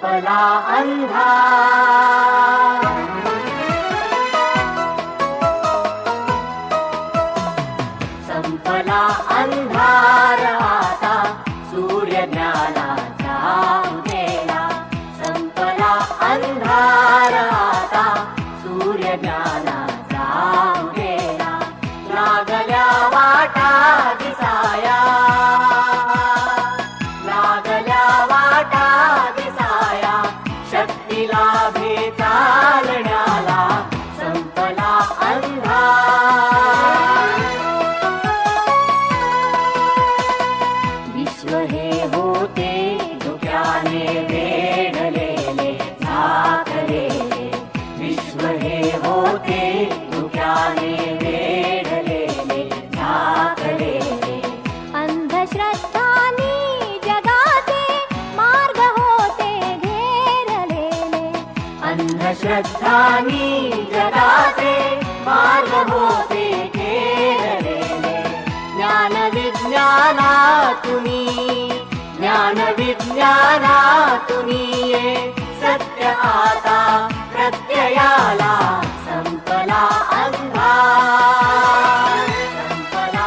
संपला अंधा संपला अंधार आता सूर्य संपला अंधार आता सूर्य उदेला लागल्या वाटा दिसाया। लागल्या होते धुक्याने वेढलेले झाकलेले विश्व हे होते धुक्याने वेढलेले झाकलेले अंधश्रद्धानी जगाचे मार्ग होते घेरलेले अंधश्रद्धानी जगाचे मार्ग होते केरलेले ज्ञान विज्ञानातुनी ज्ञान विज्ञानातुनी ये सत्य आता प्रत्ययाला संपला अंधार संपला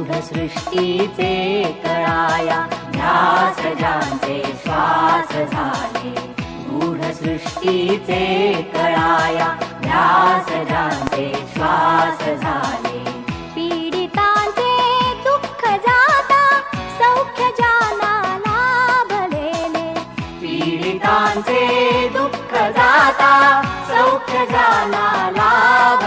गूढसृष्टीचे कळाया ध्यास ज्यांचे श्वास झाले गूढसृष्टीचे कळाया ध्यास ज्यांचे श्वास झाले पीडितांचे दुःख जाता सौख्य जाना लाभलेले पीडितांचे दुःख जाता सौख्य जाना लाभलेले